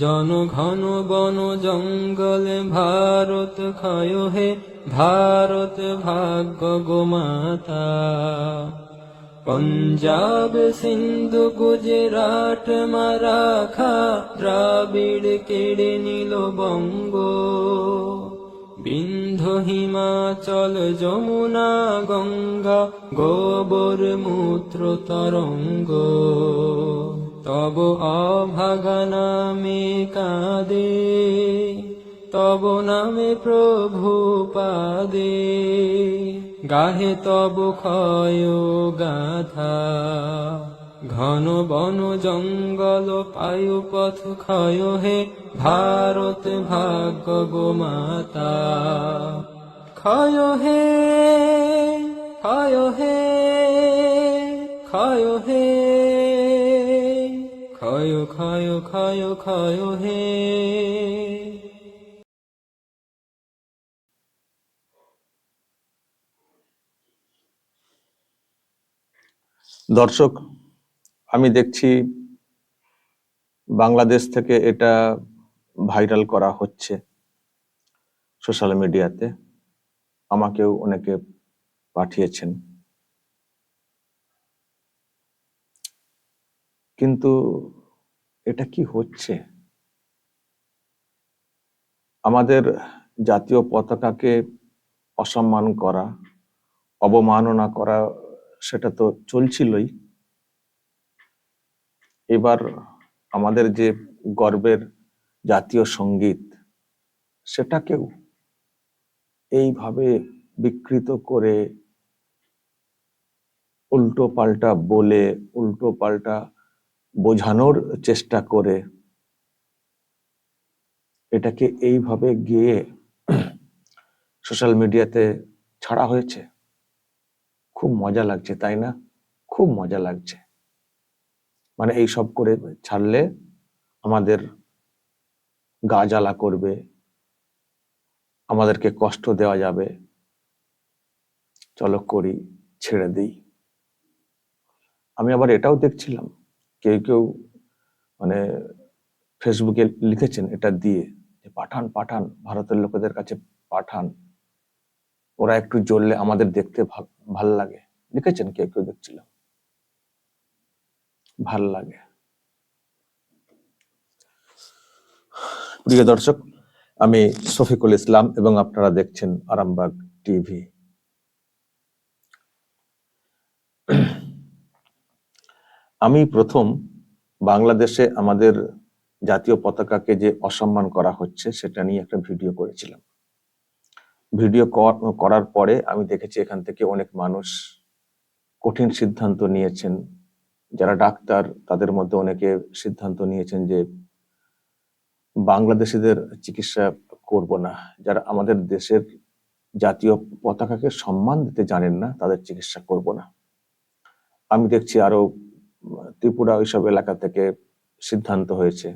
জনঘন বন জঙ্গলে ভারত ক্ষয় হে ভারত ভাগ্য গোমাতা পঞ্জাব সিন্ধু গুজরাট মারাখা দ্রাবিড় কেড়ে নিল বঙ্গ। বিন্ধ হিমাচল যমুনা গঙ্গা গোবর মূত্র তরঙ্গ। তব অভাগা নামে কাঁদে, তব নামে প্রভু পাদে। গাহে তব ক্ষয় গাথা, ঘন বন জঙ্গল পায়ু পথ ক্ষয় হে, ভারত ভাগ্য গোমাতা ক্ষয় হে ক্ষয় হে ক্ষয় হে ক্ষয় ক্ষয় ক্ষয় ক্ষয় হে। দর্শক, আমি দেখছি বাংলাদেশ থেকে এটা ভাইরাল করা হচ্ছে সোশ্যাল মিডিয়াতে। আমাকেও অনেকে পাঠিয়েছেন। কিন্তু এটা কি হচ্ছে? আমাদের জাতীয় পতাকাকে অসম্মান করা, অবমাননা করা, সেটা তো চলছিলই। এবার আমাদের যে গর্বের জাতীয় সংগীত, সেটাকেও এইভাবে বিকৃত করে উল্টো পাল্টা বলে উল্টো পাল্টা বোঝানোর চেষ্টা করে এটাকে এইভাবে গিয়ে সোশ্যাল মিডিয়াতে ছাড়া হয়েছে। খুব মজা লাগছে, তাই না? খুব মজা লাগছে। মানে এই সব করে ছাড়লে আমাদের গা জ্বালা করবে, আমাদেরকে কষ্ট দেওয়া যাবে। চলো করি, ছেড়ে দিই। আমি আবার এটাও দেখছিলাম। কেউ কেউ মানে ফেসবুকে লিখেছেন এটা দিয়ে পাঠান পাঠান, ভারতের লোকেদের কাছে পাঠান। ওরা একটু জ্বললে আমাদের দেখতে ভালো লাগে। লিখেছেন কেউ কেউ, দেখছিলাম। ভালো লাগে। প্রিয় দর্শক, আমি শফিকুল ইসলাম এবং আপনারা দেখছেন আরামবাগ টিভি। আমি প্রথম বাংলাদেশে আমাদের জাতীয় পতাকাকে যে অসম্মান করা হচ্ছে, সেটা নিয়ে একটা ভিডিও করেছিলাম। ভিডিও কর- করার পরে আমি দেখেছি এখান থেকে অনেক মানুষ কঠিন সিদ্ধান্ত নিয়েছেন। যারা ডাক্তার, তাদের মধ্যে অনেকে সিদ্ধান্ত নিয়েছেন যে বাংলাদেশিদের চিকিৎসা করব না। যারা আমাদের দেশের জাতীয় পতাকাকে সম্মান দিতে জানেন না, তাদের চিকিৎসা করব না। আমি দেখছি আরও ত্রিপুরা ওইসব এলাকা থেকে সিদ্ধান্ত হয়েছে,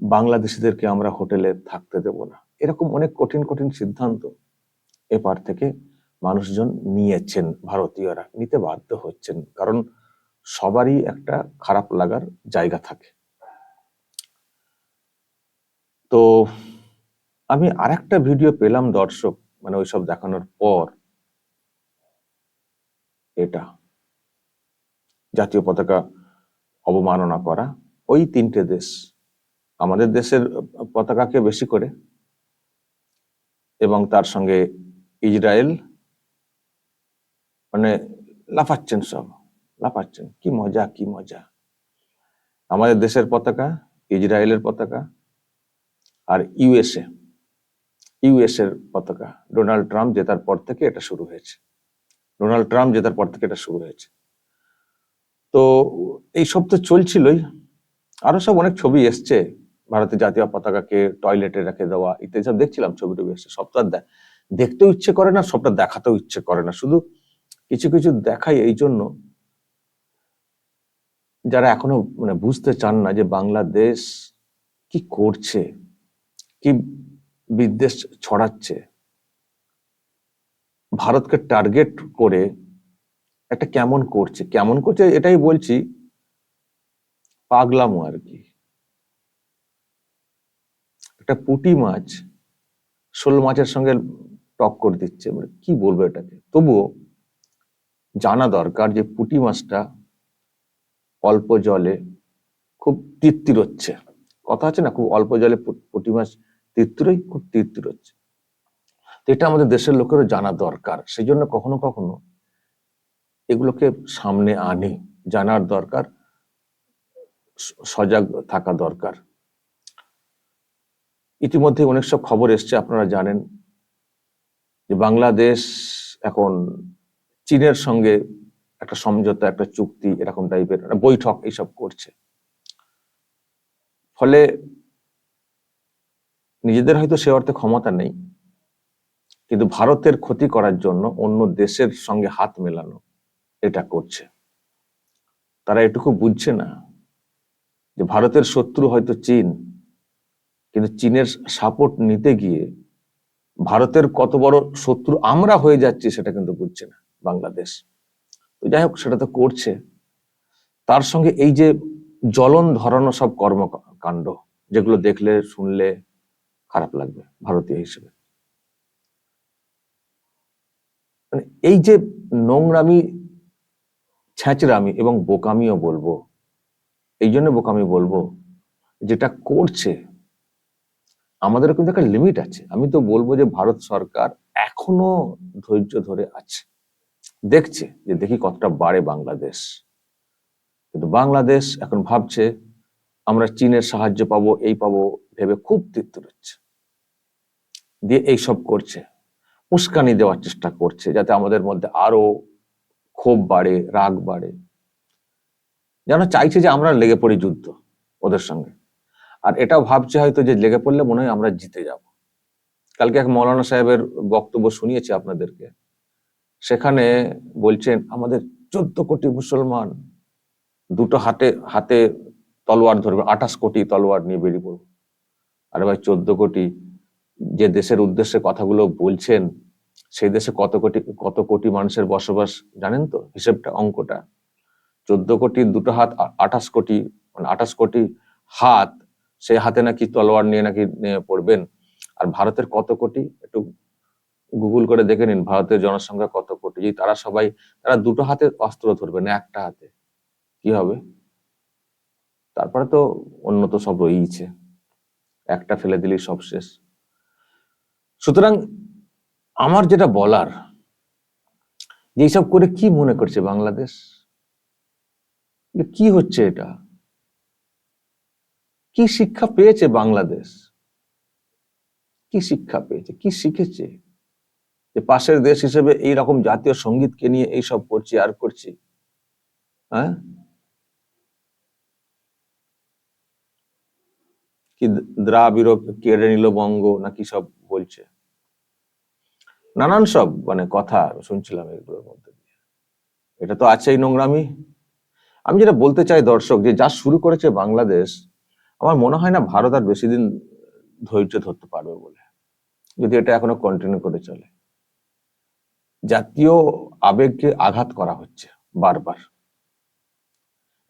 বাংলাদেশিদেরকে আমরা হোটেলে থাকতে দেব না। এরকম অনেক কঠিন কঠিন সিদ্ধান্ত এপার থেকে মানুষজন নিয়েছেন, ভারতীয়রা নিতে বাধ্য হচ্ছেন, কারণ সবারই একটা খারাপ লাগার জায়গা থাকে। তো আমি আরেকটা ভিডিও পেলাম দর্শক মানে ওইসব দেখানোর পর, এটা। জাতীয় পতাকা অবমাননা করা, ওই তিনটে দেশ, আমাদের দেশের পতাকাকে বেশি করে এবং তার সঙ্গে ইসরায়েল মানে লাফাচ্ছেন সব, লাফাচ্ছেন। কি মজা কি মজা। আমাদের দেশের পতাকা, ইসরায়েলের পতাকা আর ইউএসএ ইউএস এর পতাকা। ডোনাল্ড ট্রাম্প জেতার পর থেকে এটা শুরু হয়েছে। ডোনাল্ড ট্রাম্প জেতার পর থেকে এটা শুরু হয়েছে। তো এই সব তো চলছিলই। আরও সব অনেক ছবি এসছে। ভারতের জাতীয় পতাকাকে টয়লেটে রেখে দেওয়া, ইত্যাদি সব দেখছিলাম ছবি টবি এসছে সবটা দেখতেও ইচ্ছে করে না, সবটা দেখাতেও ইচ্ছে করে না। শুধু কিছু কিছু দেখাই এই জন্য। যারা এখনও মানে বুঝতে চান না যে বাংলাদেশ কি করছে, কি বিদ্বেষ ছড়াচ্ছে, ভারতকে টার্গেট করে একটা কেমন করছে? কেমন করছে এটাই বলছি, পাগলামো আর কি। একটা পুঁটি মাছ, শোল মাছের সঙ্গে টক টক্কর দিচ্ছে মানে কি বলব এটাকে? তবুও জানা দরকার যে পুটি মাছটা অল্প জলে খুব তৃপ্তির হচ্ছে। কথা আছে না, খুব অল্প জলে পুঁটি মাছ তৃপ্তিরই খুব তৃপ্তির হচ্ছে। এটা আমাদের দেশের লোকেরও জানা দরকার। সেই জন্য কখনো কখনো এগুলোকে সামনে আনি, জানার দরকার সজাগ থাকা দরকার। ইতিমধ্যে অনেক সব খবর এসছে, আপনারা জানেন যে বাংলাদেশ এখন চীনের সঙ্গে একটা সমঝোতা, একটা চুক্তি এরকম টাইপের বৈঠক এইসব করছে। ফলে নিজেদের হয়তো সে অর্থে ক্ষমতা নেই, কিন্তু ভারতের ক্ষতি করার জন্য অন্য দেশের সঙ্গে হাত মেলানো এটা করছে। তারা এটুকু বুঝছে না যে ভারতের শত্রু হয়তো চীন, কিন্তু চীনের সাপোর্ট নিতে গিয়ে ভারতের কত বড় শত্রু আমরা হয়ে যাচ্ছি সেটা কিন্তু বুঝছে না বাংলাদেশ। যাই হোক, সেটা তো করছে। তার সঙ্গে এই যে জ্বলন ধরানো সব কর্মকাণ্ড, যেগুলো দেখলে, শুনলে খারাপ লাগবে ভারতীয় হিসেবে। মানে এই যে নোংরামি ছ্যাঁচড়ামি এবং বোকামিও বলব। এই জন্য বোকামি বলব যেটা করছে। আমাদের কিন্তু একটা লিমিট আছে। আমি তো বলব যে ভারত সরকার এখনও ধৈর্য ধরে আছে। দেখছে যে দেখি কতটা বাড়ে বাংলাদেশ। কিন্তু বাংলাদেশ এখন ভাবছে, আমরা চীনের সাহায্য পাবো, এই পাবো ভেবে খুব তৃপ্ত হচ্ছে। দিয়ে এইসব করছে। উস্কানি দেওয়ার চেষ্টা করছে যাতে আমাদের মধ্যে আরও ক্ষোভ বাড়ে, রাগ বাড়ে। যেন চাইছে যে আমরা লেগে পড়ি যুদ্ধ ওদের সঙ্গে। আর এটাও ভাবছে হয়তো যে লেগে পড়লে মনে হয় আমরা জিতে যাব। কালকে এক মৌলানা সাহেবের বক্তব্য শুনিয়েছি আপনাদেরকে। সেখানে বলছেন, আমাদের চোদ্দ কোটি মুসলমান দুটো হাতে হাতে তলোয়ার ধরবে, আঠাশ কোটি তলোয়ার নিয়ে বেরিয়ে পড়ব। আরে ভাই, চোদ্দ কোটি যে দেশের উদ্দেশ্যে কথাগুলো বলছেন সেই দেশে কত কোটি কত কোটি মানুষের বসবাস, জানেন তো? হিসেবটা, অঙ্কটা। চোদ্দ কোটি দুটো হাত আঠাশ কোটি মানে আঠাশ কোটি হাত, সেই হাতে নাকি তলোয়ার নিয়ে নাকি পড়বেন। আর ভারতের কত কোটি? একটু গুগল করে দেখে নিন, ভারতের জনসংখ্যা কত কোটি? তারা সবাই, তারা দুটো হাতে অস্ত্র ধরবে না, একটা হাতে। কি হবে? তারপরে তো অন্য তো সব রয়েইছে। একটা ফেলে দিলেই সব শেষ। সুতরাং আমার যেটা বলার, যে এইসব করে কি মনে করছে বাংলাদেশ? কি হচ্ছে এটা? কি শিক্ষা পেয়েছে বাংলাদেশ? কি শিক্ষা পেয়েছে? কি শিখেছে? যে পাশের দেশ হিসেবে এই রকম জাতীয় সঙ্গীতকে নিয়ে এইসব করছি, আর করছি। হ্যাঁ? কি দ্রাবিড় কেড়ে নিল বঙ্গ, নাকি সব বলছে? নানান সব মানে কথা শুনছিলাম এগুলোর মধ্যে। এটা তো আছেই নোংরামি। আমি যেটা বলতে চাই দর্শক, যে যা শুরু করেছে বাংলাদেশ, আমার মনে হয় না ভারত আর বেশি দিন ধৈর্য ধরতে পারবে বলে, যদি এটা এখনও কন্টিনিউ করে চলে। জাতীয় আবেগকে আঘাত করা হচ্ছে বারবার।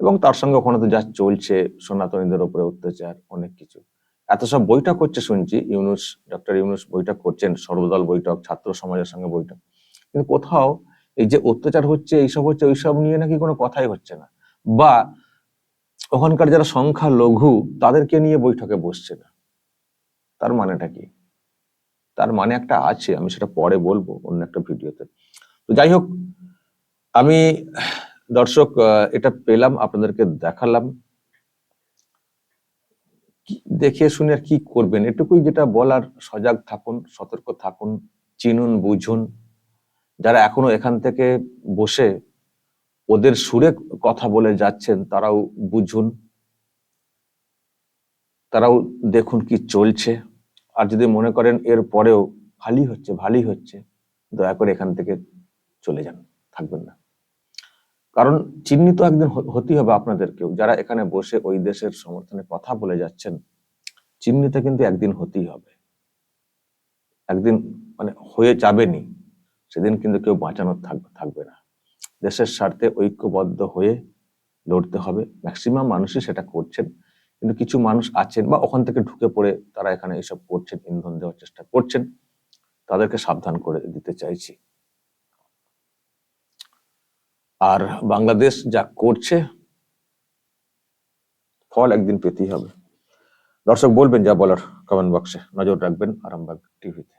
এবং তার সঙ্গে ওখানে তো যা চলছে, সনাতনীদের উপরে অত্যাচার, অনেক কিছু। এত সব বৈঠক হচ্ছে শুনছি, ইউনুস, ডক্টর ইউনুস বৈঠক করছেন, সর্বদল বৈঠক, ছাত্র সমাজের সঙ্গে বৈঠক। কিন্তু কোথাও এই যে অত্যাচার হচ্ছে, এইসব হচ্ছে, ওইসব নিয়ে নাকি কোনো কথাই হচ্ছে না। বা ওখানকার যারা সংখ্যা লঘু তাদেরকে নিয়ে বৈঠকে বসছে না। তার মানেটা কি? তার মানে একটা আছে, আমি সেটা পরে বলব অন্য একটা ভিডিওতে। তো যাই হোক, আমি দর্শক এটা পেলাম, আপনাদেরকে দেখালাম। দেখে শুনে কি করবেন? এটুকুই যেটা বলার, সজাগ থাকুন, সতর্ক থাকুন, চিনুন, বুঝুন। যারা এখনও এখান থেকে বসে ওদের সুরে কথা বলে যাচ্ছেন, তারাও বুঝুন। তারাও দেখুন কি চলছে। আর যদি মনে করেন এর পরেও ভালোই হচ্ছে ভালোই হচ্ছে, দয়া করে এখান থেকে চলে যান, থাকবেন না। কারণ চিহ্নিত একদিন হ- হতেই হবে আপনাদেরকেও। যারা এখানে বসে ওই দেশের সমর্থনে কথা বলে যাচ্ছেন, চিহ্নিত কিন্তু একদিন হতেই হবে। একদিন মানে হয়ে যাবেনি, সেদিন কিন্তু কেউ বাঁচানোর থাকবে থাকবে না। দেশের স্বার্থে ঐক্যবদ্ধ হয়ে লড়তে হবে। ম্যাক্সিমাম মানুষই সেটা করছেন, কিন্তু কিছু মানুষ আছেন বা ওখান থেকে ঢুকে পড়ে তারা এখানে এসব করছেন, ইন্ধন দেওয়ার চেষ্টা করছেন, তাদেরকে সাবধান করে দিতে চাইছি। আর বাংলাদেশ যা করছে, ফল একদিন পেতেই হবে। দর্শক বলবেন যা বলার কমেন্ট বক্সে নজর রাখবেন আরামবাগ টিভিতে